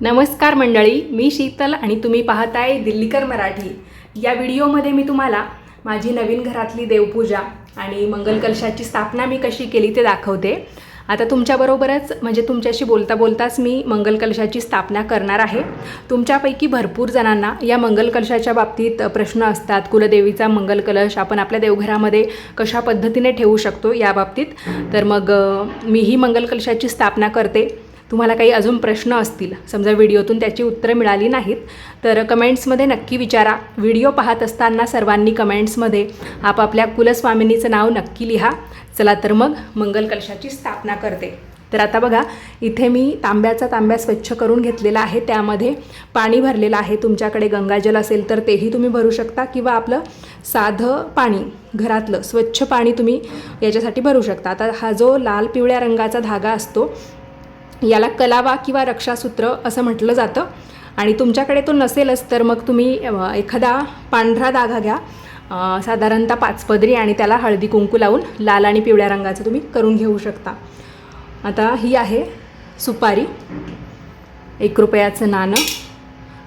नमस्कार मंडळी मी शीतल आणि तुम्ही पाहताय दिल्लीकर मराठी. या व्हिडिओमध्ये मी तुम्हाला माझी नवीन घरातली देवपूजा आणि मंगलकलशाची स्थापना मी कशी केली ते दाखवते. आता तुमच्याबरोबरच म्हणजे तुमच्याशी बोलता बोलताच मी मंगलकलशाची स्थापना करणार आहे. तुमच्यापैकी भरपूर जणांना या मंगलकलशाच्या बाबतीत प्रश्न असतात. कुलदेवीचा मंगलकलश आपण आपल्या देवघरामध्ये कशा पद्धतीने ठेवू शकतो या बाबतीत. तर मग मी ही मंगलकलशाची स्थापना करते. तुम्हाला काही अजून प्रश्न असतील समजा व्हिडिओतून त्याची उत्तरं मिळाली नाहीत तर कमेंट्समध्ये नक्की विचारा. व्हिडिओ पाहत असताना सर्वांनी कमेंट्समध्ये आपापल्या कुलस्वामिनीचं नाव नक्की लिहा. चला तर मग मंगल कलशाची स्थापना करते. तर आता बघा इथे मी तांब्याचा तांब्या स्वच्छ करून घेतलेला आहे. त्यामध्ये पाणी भरलेलं आहे. तुमच्याकडे गंगाजल असेल तर तेही तुम्ही भरू शकता किंवा आपलं साधं पाणी घरातलं स्वच्छ पाणी तुम्ही याच्यासाठी भरू शकता. आता हा जो लाल पिवळ्या रंगाचा धागा असतो याला कलावा किंवा रक्षासूत्र असं म्हटलं जातं. आणि तुमच्याकडे तो नसेलच तर मग तुम्ही एखादा पांढरा धागा घ्या. साधारणतः पाचपदरी आणि त्याला हळदी कुंकू लावून लाल आणि पिवळ्या रंगाचं तुम्ही करून घेऊ शकता. आता ही आहे सुपारी. एक रुपयाचं नाणं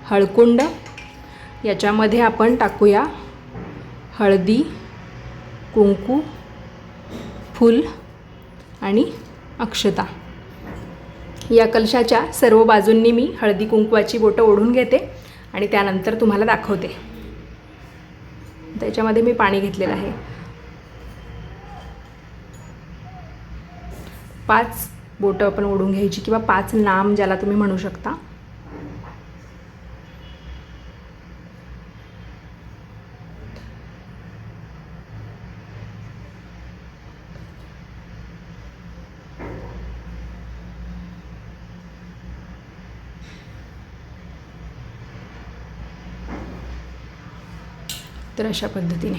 हळकुंड. याच्यामध्ये आपण टाकूया हळदी कुंकू फूल आणि अक्षता. या कलशाच्या सर्व बाजूंनी मी हळदी कुंकवाची बोटं ओढून घेते आणि त्यानंतर तुम्हाला दाखवते. त्याच्यामध्ये मी पाणी घेतलेलं आहे. पाच बोटं आपण ओढून घ्यायची किंवा पाच नाम ज्याला तुम्ही म्हणू शकता. तर अशा पद्धतीने.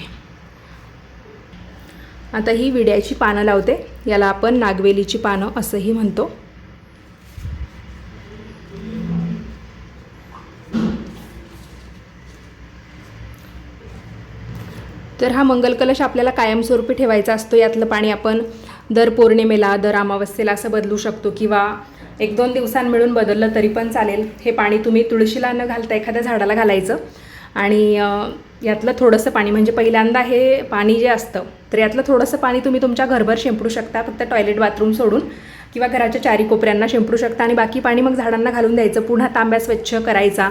आता ही विड्याची पानं लावते. याला आपण नागवेलीची पानं असंही म्हणतो. तर हा मंगलकलश आपल्याला कायमस्वरूपी ठेवायचा असतो. यातलं पाणी आपण दर पौर्णिमेला दर अमावस्येला असं बदलू शकतो किंवा एक दोन दिवसां मिळून बदललं तरी पण चालेल. हे पाणी तुम्ही तुळशीला न घालता एखाद्या झाडाला घालायचं. आणि यातलं थोडंसं पाणी म्हणजे पहिल्यांदा हे पाणी जे असतं तर यातलं थोडंसं पाणी तुम्ही तुमच्या घरभर शिंपडू शकता फक्त टॉयलेट बाथरूम सोडून किंवा घराच्या चारी कोपऱ्यांना शिंपडू शकता. आणि बाकी पाणी मग झाडांना घालून द्यायचं. पुन्हा तांब्या स्वच्छ करायचा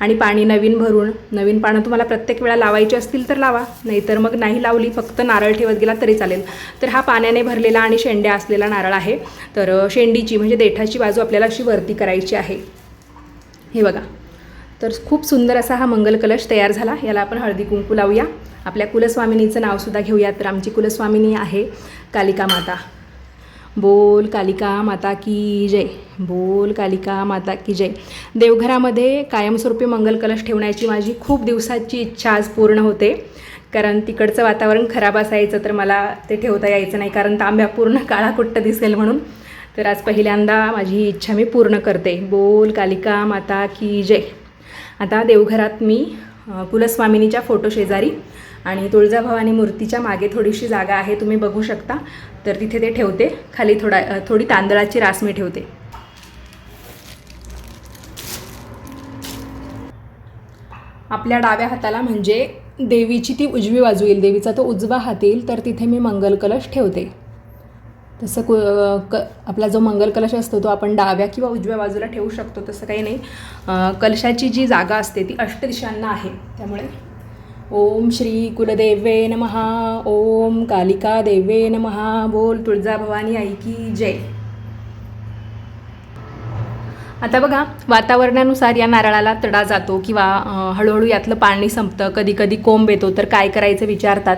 आणि पाणी नवीन भरून नवीन पानं तुम्हाला प्रत्येक वेळा लावायची असतील तर लावा नाहीतर मग नाही लावली फक्त नारळ ठेवत गेला तरी चालेल. तर हा पाण्याने भरलेला आणि शेंड्या असलेला नारळ आहे. तर शेंडीची म्हणजे देठाची बाजू आपल्याला अशी वरती करायची आहे. हे बघा. तर खूप सुंदर असा हा मंगल कलश तयार झाला. याला आपण हळदी कुंकू लावूया. आपल्या कुलस्वामिनीचं नावसुद्धा घेऊया तर आमची कुलस्वामिनी आहे. कालिका माता. बोल कालिका माता की जय. बोल कालिका माता की जय. देवघरामध्ये कायमस्वरूपी मंगल कलश ठेवण्याची माझी खूप दिवसाची इच्छा आज पूर्ण होते. कारण तिकडचं वातावरण खराब असायचं तर मला ते ठेवता यायचं नाही. कारण तांब्या पूर्ण काळा कुट्ट दिसेल म्हणून. तर आज पहिल्यांदा माझी इच्छा मी पूर्ण करते. बोल कालिका माता की जय. आता देवघरात मी कुलस्वामिनीच्या फोटो शेजारी आणि तुळजाभवानी मूर्तीच्या मागे थोडीशी जागा आहे तुम्ही बघू शकता. तर तिथे ते ठेवते. खाली थोडा थोडी तांदळाची रास मी ठेवते. आपल्या डाव्या हाताला म्हणजे देवीची ती उजवी बाजू येईल. देवीचा तो उजवा हात येईल. तर तिथे मी मंगल कलश ठेवते. तसं कु क आपला जो मंगल कलश असतो तो आपण डाव्या किंवा उजव्या बाजूला ठेवू शकतो तसं काही नाही. कलशाची जी जागा असते ती अष्टदिशांना आहे. त्यामुळे ओम श्री कुलदेवे नमहा ओम कालिका देवे नमहा बोल तुळजाभवानी आई की जय. आता बघा वातावरणानुसार या नारळाला तडा जातो किंवा हळूहळू यातलं पाणी संपतं कधी कधी कोंब येतो तर काय करायचं विचारतात.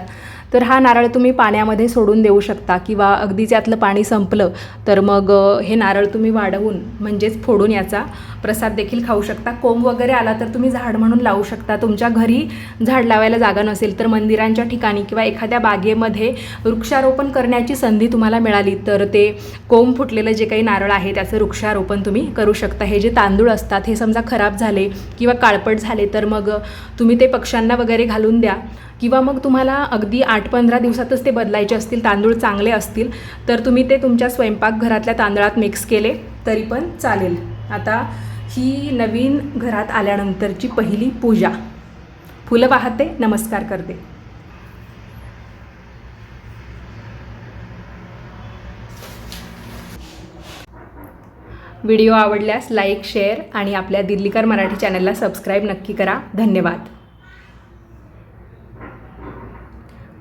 तर हा नारळ तुम्ही पाण्यामध्ये सोडून देऊ शकता किंवा अगदीच यातलं पाणी संपलं तर मग हे नारळ तुम्ही वाढवून म्हणजेच फोडून याचा प्रसाद देखील खाऊ शकता. कोंब वगैरे आला तर तुम्ही झाड म्हणून लावू शकता. तुमच्या घरी झाड लावायला जागा नसेल तर मंदिरांच्या ठिकाणी किंवा एखाद्या बागेमध्ये वृक्षारोपण करण्याची संधी तुम्हाला मिळाली तर ते कोंब फुटलेलं जे काही नारळ आहे त्याचं वृक्षारोपण तुम्ही करू शकता. हे जे तांदूळ असतात हे समजा खराब झाले किंवा काळपट झाले तर मग तुम्ही ते पक्ष्यांना वगैरे घालून द्या. किंवा मग तुम्हाला अगदी आठ पंधरा दिवसातच ते बदलायचे असतील तांदूळ चांगले असतील तर तुम्ही ते तुमच्या स्वयंपाकघरातल्या तांदळात मिक्स केले तरी पण चालेल. आता ही नवीन घरात आल्यानंतरची पहिली पूजा. फुलं वाहते नमस्कार करते. व्हिडिओ आवडल्यास लाईक शेअर आणि आपल्या दिल्लीकर मराठी चॅनलला सबस्क्राईब नक्की करा. धन्यवाद.